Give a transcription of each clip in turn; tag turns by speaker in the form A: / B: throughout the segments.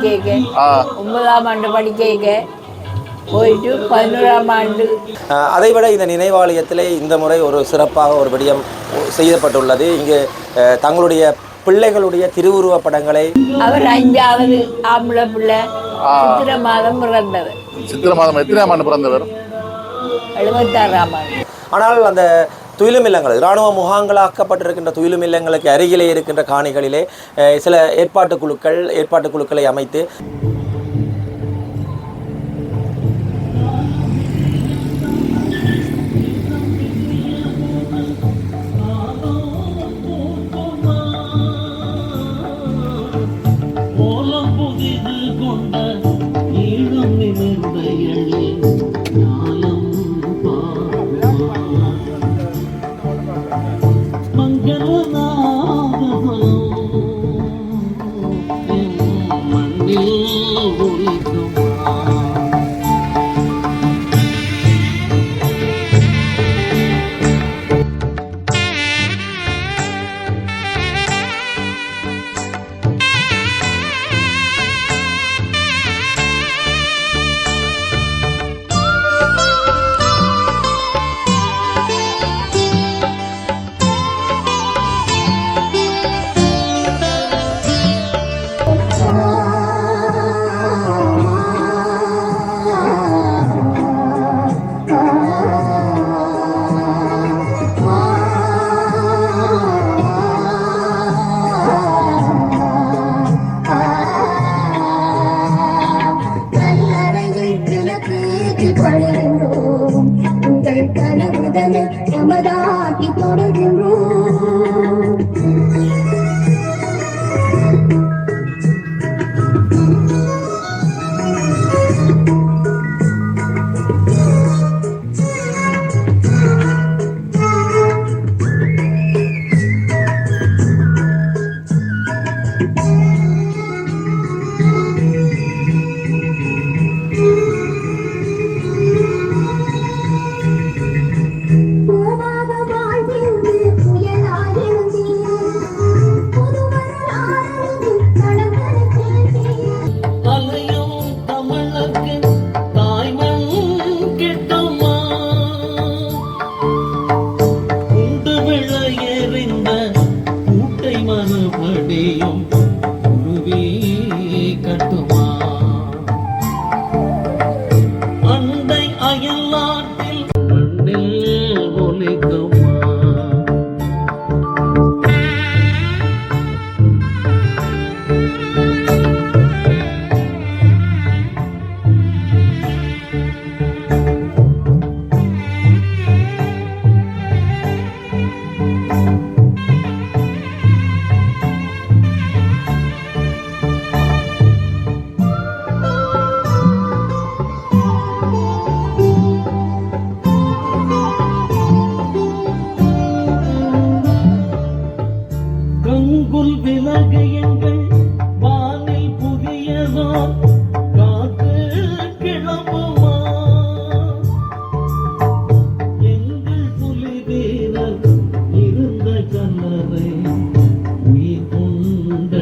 A: படிக்க
B: ஆ.
A: ஒன்பதாம் ஆண்டு படிக்க போயிட்டு பதினோராம் ஆண்டு.
C: அதைவிட இந்த நினைவாலயத்திலே இந்த முறை ஒரு சிறப்பாக ஒரு விடயம் செய்யப்பட்டுள்ளது. இங்கு தங்களுடைய பிள்ளைகளுடைய திருவுருவப் படங்களை
A: அவர் அஞ்சாவது ஆம்பளை பிள்ளை. சித்திர மாதம் பிறந்தவர்.
B: சித்திர மாதம் எத்தனையாம் ஆண்டு பிறந்தவர்?
A: எழுபத்தாறாம் ஆண்டு.
C: ஆனால் அந்த துயிலும் இல்லங்கள் இராணுவ முகாங்களாக்கப்பட்டிருக்கின்ற துயிலும் இல்லங்களுக்கு அருகிலே இருக்கின்ற காணிகளிலே சில ஏற்பாட்டு குழுக்கள் ஏற்பாட்டு குழுக்களை அமைத்து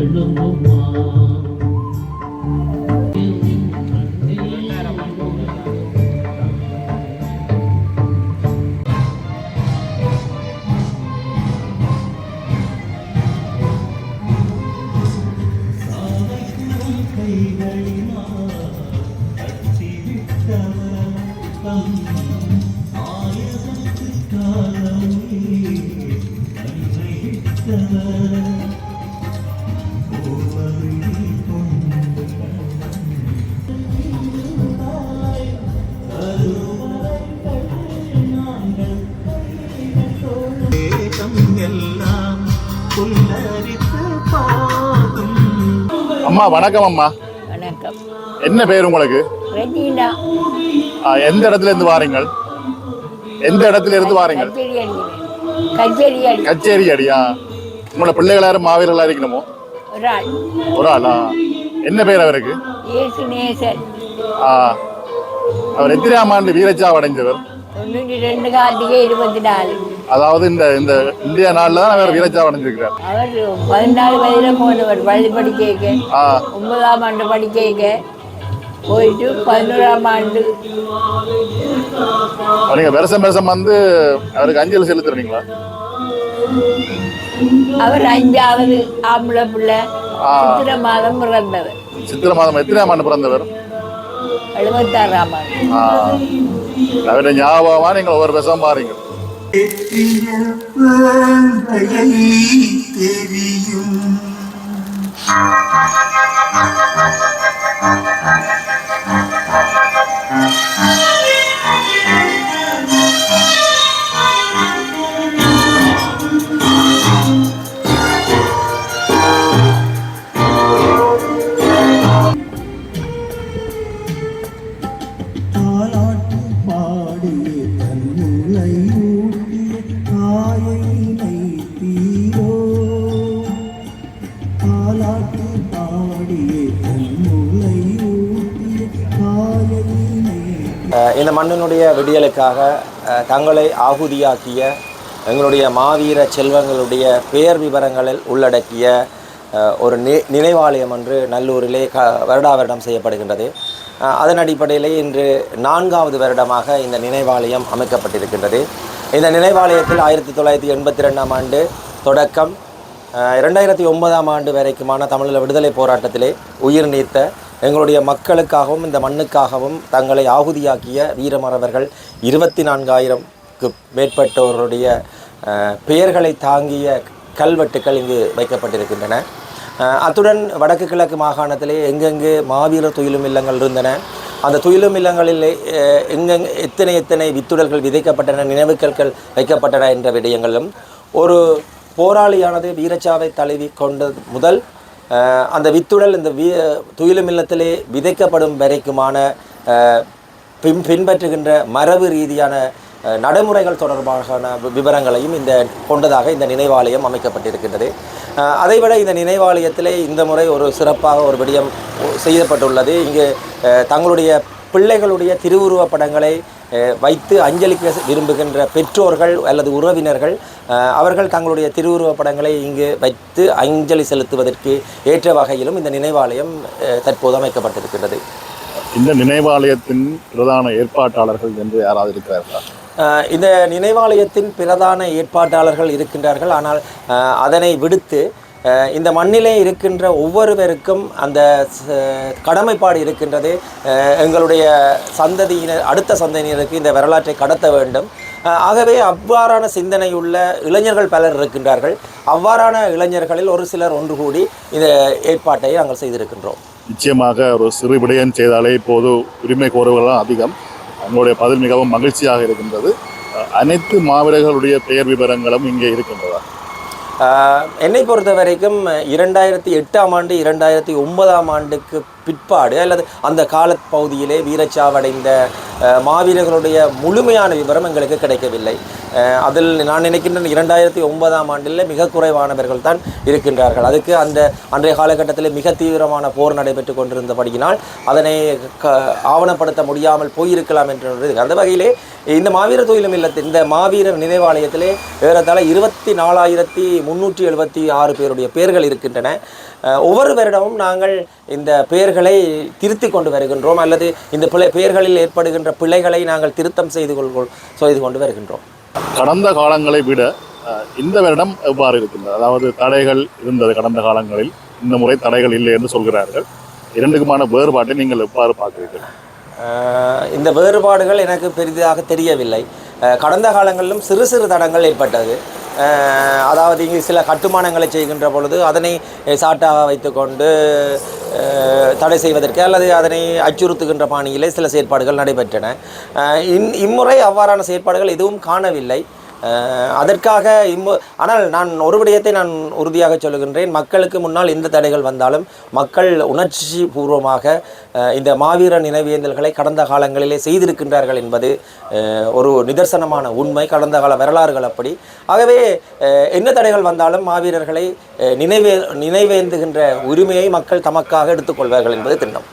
D: கொண்டெழும்புமா எல்லாம்
B: அம்மா வணக்கம் அம்மா.
A: வணக்கம்.
B: என்ன பேர் உங்களுக்கு?
A: ரெஜினா
B: ஆ, எந்த இடத்துல இருந்து வாரீங்கள் எந்த இடத்துல இருந்து வாரீங்கள்
A: கச்சேரி அடி.
B: அடியா? உங்களோட பிள்ளைகள் யாரும் மாவீரர்களா இருக்கணுமோ?
A: ஒரு ஆள்
B: ஒரு ஆளா? என்ன பேர் அவருக்கு? ஆ, அவர் எத்தனையாம் ஆண்டு வீரச்சாவு அடைஞ்சவர்
A: தொண்ணூற்றி ரெண்டு கார்த்திகை இருபத்தி நாலு.
B: அதாவது இந்த இந்த இந்திய நாளில் தான் அவர் வீரச்சாவை அடைஞ்சிருக்கிறார்
A: அவர் பதினாலு வயதில் போனவர் பள்ளி படிக்க ஒன்பதாம் ஆண்டு படிக்க போயிட்டு பதினோராம் ஆண்டு.
B: நீங்க வருஷம் வருஷம் வந்து அவருக்கு அஞ்சலி செலுத்துறீங்களா?
A: அவர் அஞ்சாவது ஆம்பளை பிள்ளை. சித்திரை மாதம் பிறந்தவர்.
B: சித்திரை மாதம் எத்தனையாம் ஆண்டு பிறந்தவர்?
A: எழுபத்தாறாம் ஆண்டு.
B: அவருடைய ஞாபகமா நீங்கள் ஒவ்வொரு வருஷம்
D: തെറ്റിയ
E: വേണ്ടയായി തെരിയും மண்ணினுடைய விடியலுக்காக தங்களை ஆகுதியாக்கிய எங்களுடைய மாவீர செல்வங்களுடைய பெயர் விவரங்களில் உள்ளடக்கிய ஒரு நி நினைவாலயம் என்று நல்லூரிலே க வருடா வருடம் செய்யப்படுகின்றது. அதன் அடிப்படையிலே இன்று நான்காவது வருடமாக இந்த நினைவாலயம் அமைக்கப்பட்டிருக்கின்றது. இந்த நினைவாலயத்தில் ஆயிரத்தி தொள்ளாயிரத்தி எண்பத்தி ரெண்டாம் ஆண்டு தொடக்கம் ரெண்டாயிரத்தி இரண்டாயிரத்தி ஒன்பதாம் ஆண்டு வரைக்குமான தமிழீழ விடுதலை போராட்டத்திலே உயிர் நீத்த எங்களுடைய மக்களுக்காகவும் இந்த மண்ணுக்காகவும் தங்களை ஆகுதியாக்கிய வீரமறவர்கள் இருபத்தி நான்காயிரம்க்கு மேற்பட்டோருடைய பெயர்களை தாங்கிய கல்வெட்டுக்கள் இங்கு வைக்கப்பட்டிருக்கின்றன. அத்துடன் வடக்கு கிழக்கு மாகாணத்திலே எங்கெங்கு மாவீர துயிலும் இல்லங்கள் இருந்தன. அந்த துயிலும் இல்லங்களில் அஹ், எங்கெங்கு எத்தனை எத்தனை வித்துடல்கள் விதைக்கப்பட்டன நினைவுக்கற்கள் வைக்கப்பட்டன என்ற விடயங்களும் ஒரு போராளியானது வீரச்சாவை தழுவி கொண்ட முதல் அந்த வித்துடல் இந்த வி துயிலும் இல்லத்திலே விதைக்கப்படும் வரைக்குமான பின் பின்பற்றுகின்ற மரபு ரீதியான நடைமுறைகள் தொடர்பான வி- விவரங்களையும் இந்த கொண்டதாக இந்த நினைவாலயம் அமைக்கப்பட்டிருக்கின்றது. அதைவிட இந்த நினைவாலயத்திலே இந்த முறை ஒரு சிறப்பாக ஒரு விடயம் செய்யப்பட்டுள்ளது. இங்கு தங்களுடைய பிள்ளைகளுடைய திருவுருவப் படங்களை வைத்து அஞ்சலிக்க விரும்புகின்ற பெற்றோர்கள் அல்லது உறவினர்கள் அவர்கள் தங்களுடைய திருவுருவப் படங்களை இங்கு வைத்து அஞ்சலி செலுத்துவதற்கு ஏற்ற வகையிலும் இந்த நினைவாலயம் தற்போது அமைக்கப்பட்டிருக்கின்றது.
B: இந்த நினைவாலயத்தின் பிரதான ஏற்பாட்டாளர்கள் என்று யாராவது இருக்கிறார்களா?
E: இந்த நினைவாலயத்தின் பிரதான ஏற்பாட்டாளர்கள் இருக்கின்றார்கள். ஆனால் அதனை விடுத்து இந்த மண்ணிலே இருக்கின்ற ஒவ்வொருவருக்கும் அந்த கடமைப்பாடு இருக்கின்றது. எங்களுடைய சந்ததியினர் அடுத்த சந்ததியினருக்கு இந்த வரலாற்றை கடத்த வேண்டும். ஆகவே அவ்வாறான சிந்தனையுள்ள இளைஞர்கள் பலர் இருக்கின்றார்கள். அவ்வாறான இளைஞர்களில் ஒரு சிலர் ஒன்று கூடி இந்த ஏற்பாட்டை நாங்கள் செய்திருக்கின்றோம்.
B: நிச்சயமாக ஒரு சிறு விடயம் செய்தாலே இப்போது உரிமை கோருவதெல்லாம் அதிகம். உங்களுடைய பதில் மிகவும் மகிழ்ச்சியாக இருக்கின்றது. அனைத்து மாவீரர்களுடைய பெயர் விவரங்களும் இங்கே இருக்கின்றதா
E: என்னை பொறுத்த வரைக்கும் இரண்டாயிரத்தி எட்டாம் ஆண்டு இரண்டாயிரத்தி ஒன்பதாம் ஆண்டுக்கு பிற்பாடு அல்லது அந்த காலப்பகுதியிலே வீரச்சாவடைந்த மாவீரர்களுடைய முழுமையான விவரம் எங்களுக்கு கிடைக்கவில்லை. அதில் நான் நினைக்கின்றேன் இரண்டாயிரத்தி ஒன்பதாம் ஆண்டில் மிக குறைவானவர்கள் தான் இருக்கின்றார்கள். அதுக்கு அந்த அன்றைய காலகட்டத்தில் மிக தீவிரமான போர் நடைபெற்று கொண்டிருந்தபடியினால் அதனை க ஆவணப்படுத்த முடியாமல் போயிருக்கலாம் என்று அந்த வகையிலே இந்த மாவீர தொழிலும் இல்லத்தில் இந்த மாவீரர் நினைவாலயத்திலே ஏறத்தாழ இருபத்தி நாலாயிரத்தி முந்நூற்றி எழுபத்தி ஆறு பேருடைய பேர்கள் இருக்கின்றன. ஒவ்வொரு வருடமும் நாங்கள் இந்த பெயர்களை திருத்தி கொண்டு வருகின்றோம் அல்லது இந்த பிழை பெயர்களில் ஏற்படுகின்ற பிழைகளை நாங்கள் திருத்தம் செய்து கொள் செய்து கொண்டு வருகின்றோம்.
B: கடந்த காலங்களை விட இந்த வருடம் எவ்வாறு இருக்கின்றது? அதாவது தடைகள் இருந்தது கடந்த காலங்களில். இந்த முறை தடைகள் இல்லை என்று சொல்கிறார்கள். இரண்டுக்குமான வேறுபாட்டை நீங்கள் எவ்வாறு பார்க்கிறீர்கள்?
E: இந்த வேறுபாடுகள் எனக்கு பெரிதாக தெரியவில்லை. கடந்த காலங்களிலும் சிறு சிறு தடங்கள் ஏற்பட்டது. அதாவது இங்கு சில கட்டுமானங்களை செய்கின்ற பொழுது அதனை சாட்டாக வைத்துக்கொண்டு தடை செய்வதற்கு அல்லது அதனை அச்சுறுத்துகின்ற பாணியிலே சில செயற்பாடுகள் நடைபெற்றன. இன் இம்முறை அவ்வாறான செயற்பாடுகள் எதுவும் காணவில்லை. அதற்காக இம்மு ஆனால் நான் ஒரு விடயத்தை நான் உறுதியாக சொல்லுகின்றேன். மக்களுக்கு முன்னால் எந்த தடைகள் வந்தாலும் மக்கள் உணர்ச்சி பூர்வமாக இந்த மாவீர நினைவேந்தல்களை கடந்த காலங்களிலே செய்திருக்கின்றார்கள் என்பது ஒரு நிதர்சனமான உண்மை. கடந்த கால வரலாறுகள் அப்படி. ஆகவே என்ன தடைகள் வந்தாலும் மாவீரர்களை நினைவே நினைவேந்துகின்ற உரிமையை மக்கள் தமக்காக எடுத்துக்கொள்வார்கள் என்பது திண்ணம்.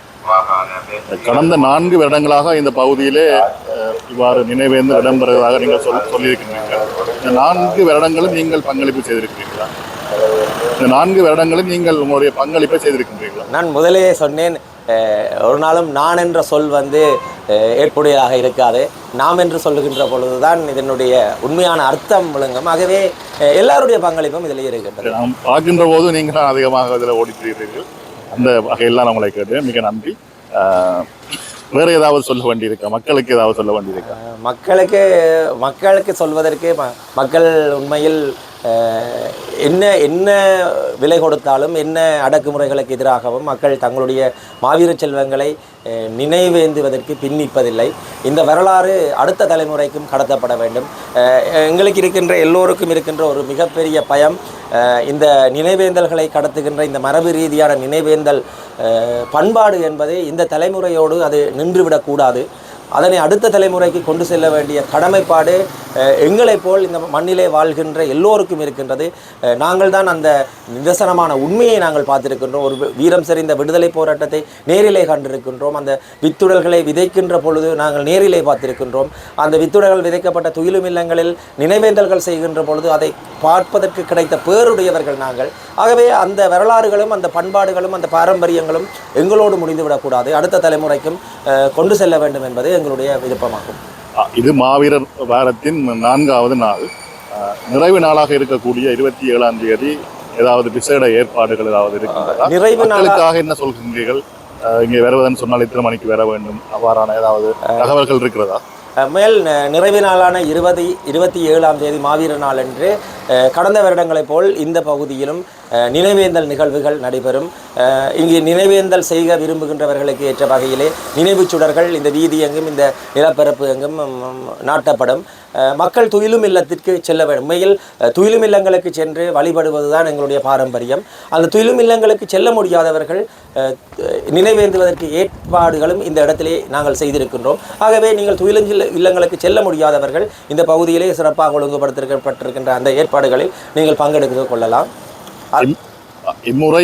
B: கடந்த நான்கு வருடங்களாக இந்த பகுதியிலே இவ்வாறு நினைவேந்து இடம்பெறுவதாக நீங்கள் சொல் இந்த நான்கு வருடங்களும் நீங்கள் பங்களிப்பு செய்திருக்கிறீர்களா? இந்த நான்கு வருடங்களும் நீங்கள் உங்களுடைய பங்களிப்பை செய்திருக்கின்றீர்களா?
E: நான் முதலே சொன்னேன் ஒரு நாளும் நான் என்ற சொல் வந்து ஏற்புடையதாக இருக்காது. நாம் என்று சொல்லுகின்ற பொழுதுதான் இதனுடைய உண்மையான அர்த்தம் விளங்கும். ஆகவே எல்லாருடைய பங்களிப்பும் இதில் இருக்கின்றது.
B: நாம் பார்க்கின்ற போது நீங்கள் தான் அதிகமாக இதில் ஓடித்திருக்கிறீர்கள் அந்த வகையெல்லாம் நான் உங்களை கேட்டேன். மிக நன்றி. வேற ஏதாவது சொல்ல வேண்டியிருக்கா? மக்களுக்கு ஏதாவது சொல்ல வேண்டியிருக்கா?
E: மக்களுக்கு மக்களுக்கு சொல்வதற்கு ம- மக்கள் உண்மையில் என்ன என்ன விலை கொடுத்தாலும் என்ன அடக்குமுறைகளுக்கு எதிராகவும் மக்கள் தங்களுடைய மாவீர செல்வங்களை நினைவேந்துவதற்கு பின்னிப்பதில்லை. இந்த வரலாறு அடுத்த தலைமுறைக்கும் கடத்தப்பட வேண்டும். எங்களுக்கு இருக்கின்ற எல்லோருக்கும் இருக்கின்ற ஒரு மிகப்பெரிய பயம் இந்த நினைவேந்தல்களை கடத்துகின்ற இந்த மரபு ரீதியான நினைவேந்தல் பண்பாடு என்பது இந்த தலைமுறையோடு அது நின்றுவிடக்கூடாது. அதனை அடுத்த தலைமுறைக்கு கொண்டு செல்ல வேண்டிய கடமைப்பாடு எங்களைப் போல் இந்த மண்ணிலே வாழ்கின்ற எல்லோருக்கும் இருக்கின்றது. நாங்கள் தான் அந்த நிதர்சனமான உண்மையை நாங்கள் பார்த்திருக்கின்றோம். ஒரு வீரம் செறிந்த விடுதலை போராட்டத்தை நேரிலே கண்டிருக்கின்றோம். அந்த வித்துடல்களை விதைக்கின்ற பொழுது நாங்கள் நேரிலே பார்த்திருக்கின்றோம். அந்த வித்துடல்கள் விதைக்கப்பட்ட துயிலும் இல்லங்களில் நினைவேந்தல்கள் செய்கின்ற பொழுது அதை பார்ப்பதற்கு கிடைத்த பேருடையவர்கள் நாங்கள். ஆகவே அந்த வரலாறுகளும் அந்த பண்பாடுகளும் அந்த பாரம்பரியங்களும் எங்களோடு முடிந்துவிடக்கூடாது. அடுத்த தலைமுறைக்கும் கொண்டு செல்ல வேண்டும் என்பது எங்களுடைய விருப்பமாகும்.
B: இது மாவீரர் வாரத்தின் நான்காவது நாள். நிறைவு நாளாக இருக்கக்கூடிய இருபத்தி ஏழாம் தேதி ஏதாவது விசேட ஏற்பாடுகள் ஏதாவது இருக்கின்றதா?
E: நிறைவு நாளா
B: மக்களுக்காக என்ன சொல்கின்றீர்கள்? அ, இங்கே வருவதுன்னு சொன்னால் இத்தனை மணிக்கு வர வேண்டும். அவ்வாறான ஏதாவது தகவல்கள் இருக்கிறதா?
E: மேல் நிறைவு நாளான இருபது இருபத்தி ஏழாம் தேதி மாவீர நாள் அஹ், கடந்த வருடங்களைப் போல் இந்த பகுதியிலும் நினைவேந்தல் நிகழ்வுகள் நடைபெறும். இங்கு நினைவேந்தல் செய்க விரும்புகின்றவர்களுக்கு ஏற்ற வகையிலே நினைவுச் சுடர்கள் இந்த வீதி எங்கும் இந்த நிலப்பரப்பு எங்கும் நாட்டப்படும். மக்கள் துயிலும் இல்லத்திற்கு செல்ல வேண்டும். உண்மையில் துயிலும் இல்லங்களுக்கு சென்று வழிபடுவதுதான் எங்களுடைய பாரம்பரியம். அந்த துயிலும் இல்லங்களுக்கு செல்ல முடியாதவர்கள் நினைவேந்துவதற்கு ஏற்பாடுகளும் இந்த இடத்திலே நாங்கள் செய்திருக்கின்றோம். ஆகவே நீங்கள் துயிலும் இல்ல- இல்லங்களுக்கு செல்ல முடியாதவர்கள் இந்த பகுதியிலே சிறப்பாக ஒழுங்குபடுத்தப்பட்டிருக்கின்ற அந்த ஏற்பாடுகளில் நீங்கள் பங்கெடுத்து கொள்ளலாம்.
B: இம்முறை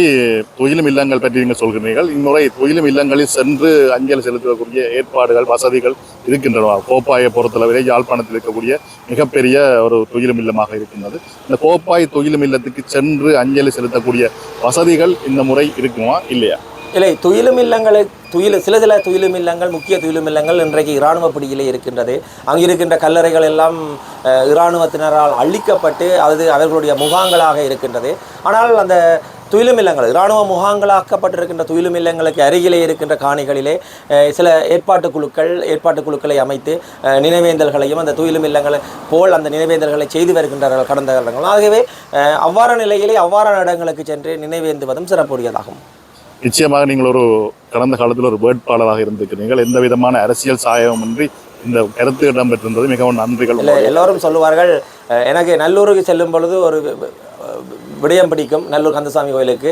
B: தொயிலும் இல்லங்கள் பற்றி நீங்கள் சொல்கிறீர்கள். இம்முறை தொயிலும் இல்லங்களில் சென்று அஞ்சல் செலுத்தக்கூடிய ஏற்பாடுகள் வசதிகள் இருக்கின்றன கோப்பாயை பொறுத்தளவிலே யாழ்ப்பாணத்தில் இருக்கக்கூடிய மிகப்பெரிய ஒரு தொயிலும் இல்லமாக இருக்கின்றது. இந்த கோப்பாய் தொயிலும் இல்லத்துக்கு சென்று அஞ்சலி செலுத்தக்கூடிய வசதிகள் இந்த முறை இருக்குமா? இல்லையா?
E: இல்லை துயிலும் இல்லங்களை துயில் சில சில துயிலும் இல்லங்கள் முக்கிய துயிலும் இல்லங்கள் இன்றைக்கு இராணுவ பிடியிலே இருக்கின்றது. அங்கு இருக்கின்ற கல்லறைகள் எல்லாம் இராணுவத்தினரால் அழிக்கப்பட்டு அது அவர்களுடைய முகாங்களாக இருக்கின்றது. ஆனால் அந்த துயிலும் இல்லங்கள் இராணுவ முகாங்களாக்கப்பட்டிருக்கின்ற துயிலும் இல்லங்களுக்கு அருகிலே இருக்கின்ற காணிகளிலே சில ஏற்பாட்டு குழுக்கள் ஏற்பாட்டு குழுக்களை அமைத்து நினைவேந்தல்களையும் அந்த துயிலும் இல்லங்களை போல் அந்த நினைவேந்தல்களை செய்து வருகின்றார்கள் கடந்த காலங்கள். ஆகவே அவ்வாறான நிலையிலே அவ்வாறான இடங்களுக்கு சென்று நினைவேந்துவதும் சிறப்புடையதாகும்.
B: நிச்சயமாக நீங்கள் ஒரு கடந்த காலத்தில் ஒரு வேட்பாளராக இருந்திருக்கிறீர்கள். எந்த விதமான அரசியல் சாயமின்றி இந்த கருத்து இடம்பெற்றிருந்தது. மிகவும் நன்றிகள்.
E: எல்லாரும் எல்லோரும் சொல்லுவார்கள் எனக்கு நல்லூருக்கு செல்லும் பொழுது ஒரு விடயம் பிடிக்கும் நல்லூர் கந்தசாமி கோயிலுக்கு.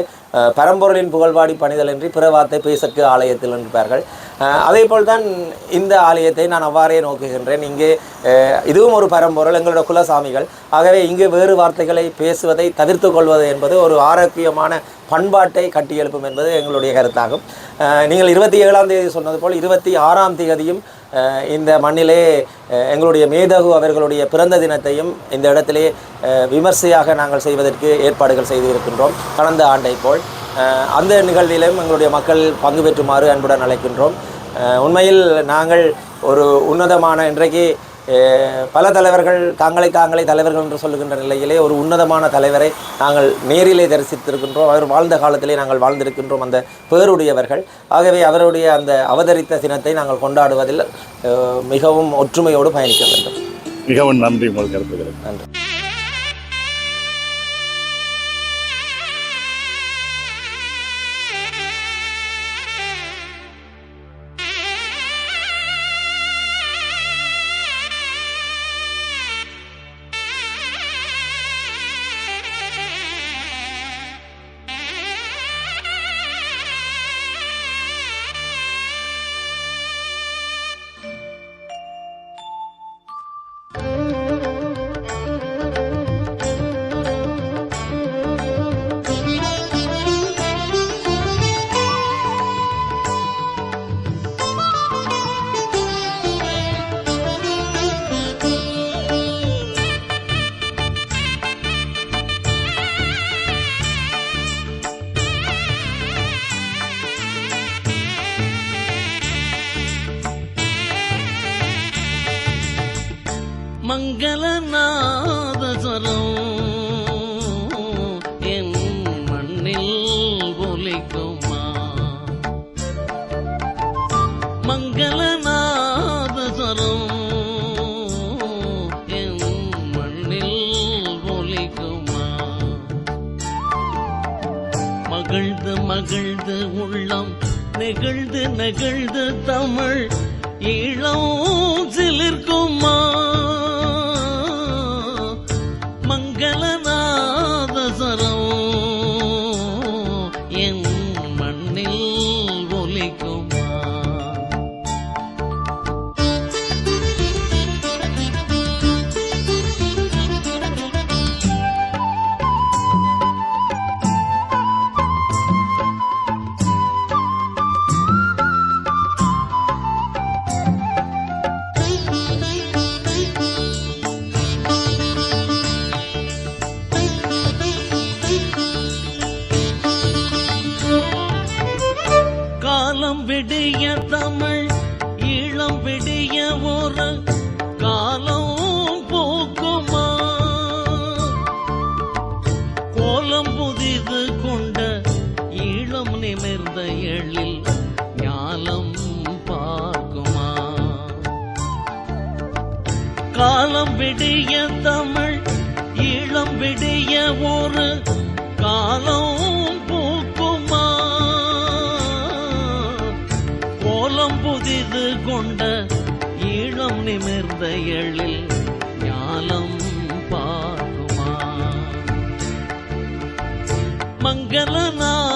E: பரம்பொருளின் புகழ்வாடி பணிதல் என்று பிற வார்த்தை பேசக்கு ஆலயத்தில் என்பார்கள் அதே அதே போல்தான் இந்த ஆலயத்தை நான் அவ்வாறே நோக்குகின்றேன். இங்கே இதுவும் ஒரு பரம்பொருள் எங்களோட குலசாமிகள். ஆகவே இங்கே வேறு வார்த்தைகளை பேசுவதை தவிர்த்து கொள்வது என்பது ஒரு ஆரோக்கியமான பண்பாட்டை கட்டியெழுப்பும் என்பது எங்களுடைய கருத்தாகும். நீங்கள் இருபத்தி ஏழாம் தேதி சொன்னது போல் இருபத்தி ஆறாம் தேதியும் இந்த மண்ணிலே எங்களுடைய மேதகு அவர்களுடைய பிறந்த தினத்தையும் இந்த இடத்திலே விமர்சையாக நாங்கள் செய்வதற்கு ஏற்பாடுகள் செய்து இருக்கின்றோம் கடந்த ஆண்டை போல் அந்த நிகழ்விலும் எங்களுடைய மக்கள் பங்கு பெற்றுமாறு அன்புடன் அழைக்கின்றோம். உண்மையில் நாங்கள் ஒரு உன்னதமான இன்றைக்கு பல தலைவர்கள் தாங்களை தாங்களே தலைவர்கள் என்று சொல்லுகின்ற நிலையிலே ஒரு உன்னதமான தலைவரை நாங்கள் நேரிலே தரிசித்திருக்கின்றோம். அவர் வாழ்ந்த காலத்திலே நாங்கள் வாழ்ந்திருக்கின்றோம் அந்த பேருடையவர்கள். ஆகவே அவருடைய அந்த அவதரித்த தினத்தை நாங்கள் கொண்டாடுவதில் மிகவும் ஒற்றுமையோடு பயணிக்க வேண்டும்.
B: மிகவும் நன்றி உங்கள்
E: நன்றி.
C: மங்களநாதஸ்வரம். என் மண்ணில் ஒலிக்குமா? மங்களநாதஸ்வரம். என் மண்ணில் ஒலிக்குமா? மகிழ்ந்து மகிழ்ந்து உள்ளம் நெகிழ்ந்து நெகிழ்ந்து தமிழ் இளம் சிலிர்க்குமா? கோலம் புதிது கொண்ட ஈழம் நிமிர்ந்த எழில் ஞாலம் பார்க்குமா? காலம் விடிய தமிழ் ஈழம் விடிய ஒரு காலம் பூக்குமா? கோலம் புதிது கொண்ட ஈழம் நிமிர்ந்த எழில் மங்களநாதஸ்வரம்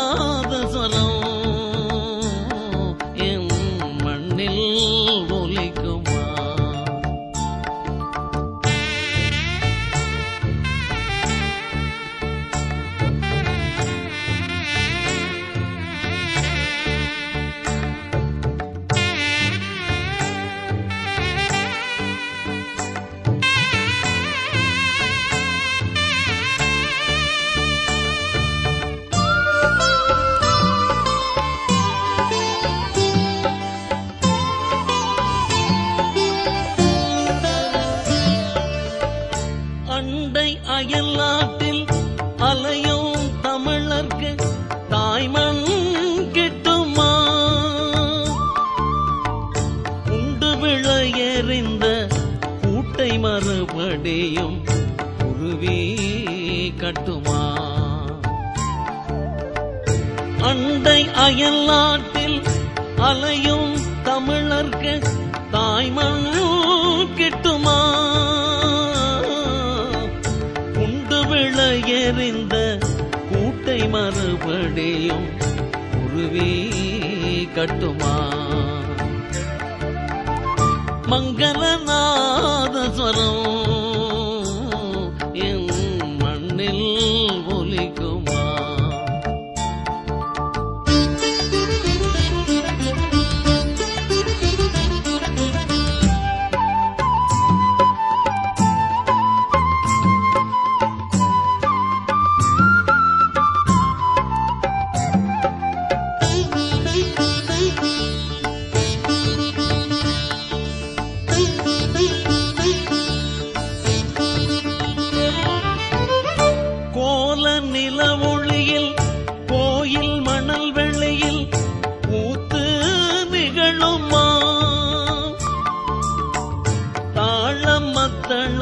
C: அடையும் குருவி கட்டுமா? அண்டை அயல்நாட்டில் அலையும் தமிழர்க்கு தாய்மண் கிட்டுமா? குண்டு விழ எறிந்த கூட்டை மறுபடியும் குருவி கட்டுமா? மங்களநாதஸ்வரம் என்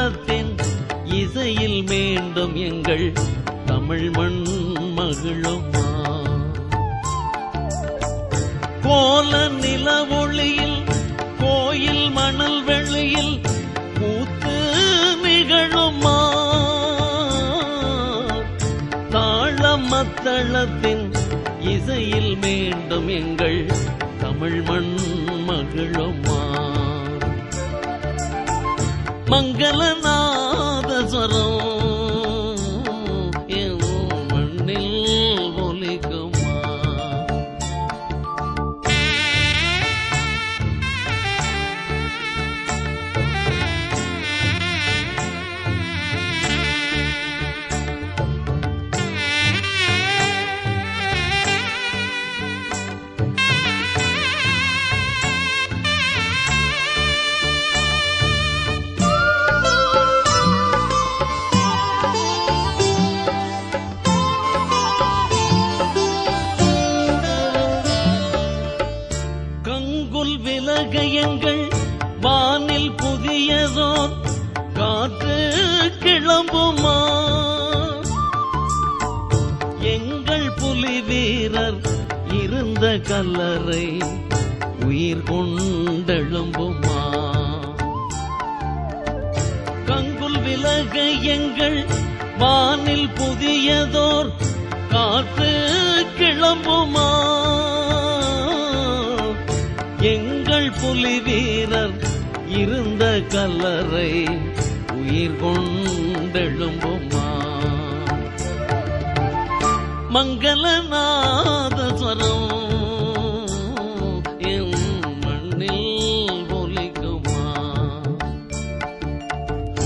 C: மத்தளத்தின் இசையில் மீண்டும் எங்கள் தமிழ் மண் மகிழுமா கோல நில ஒளியில் கோயில் மணல் வெளியில் கூத்து நிகழுமா? தாளம் மத்தளத்தின் இசையில் மீண்டும் எங்கள் தமிழ் மண் மகிழுமா மங்கள மங்களநாதஸ்வரம் புலி வீரர் இருந்த கல்லறை உயிர் கொண்டெழும்புமா? கங்குல் விலக எங்கள் வானில் புதியதோர் காற்று கிளம்புமா? எங்கள் புலி வீரர் இருந்த கல்லறை உயிர் கொண்டெழும்புமா? மங்களநாதஸ்வரம்